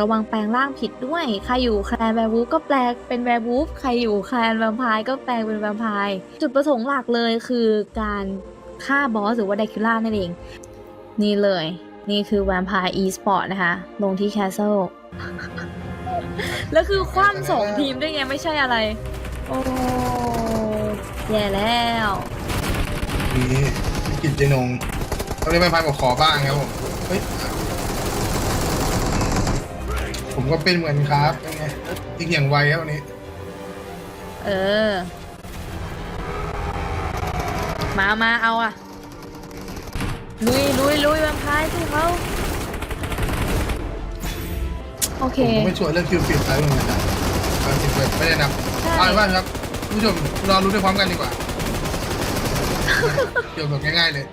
ระวังแปลงร่างผิดด้วย ใครอยู่แคลนแวร์วูฟก็แปลงเป็นแวร์วูฟ ใครอยู่แคลนแวมไพร์ก็แปลงเป็นแวมไพร์ จุดประสงค์หลักเลยคือการฆ่าบอสหรือว่าไดคิล่านั่นเอง นี่เลย นี่คือแวมไพร์อีสปอร์ตนะคะ ลงที่แคสเซิล แล้วคือคว่ำสองทีมด้วยไงไม่ใช่อะไร โอ้แย่แล้วนี่กิจเจนงต้องเรียกแม่พายบอกขอบ้างครับผม เฮ้ย ก็เป็นเหมือนครับเป็นไงยิงอย่างไวครับวันนี้ เออ มามาเอาอะลุยลุยลุยแวมไพร์สู้เขาโอเค ผมก็ไม่ช่วยเรื่องคิวปิดอะไรเหมือนกันนะการติดเว็บไม่ได้นับใช่ เอาเป็นว่าครับคุณผู้ชมรอรู้ด้วยพร้อมกันดีกว่า เกี่ยวกับง่ายๆเลย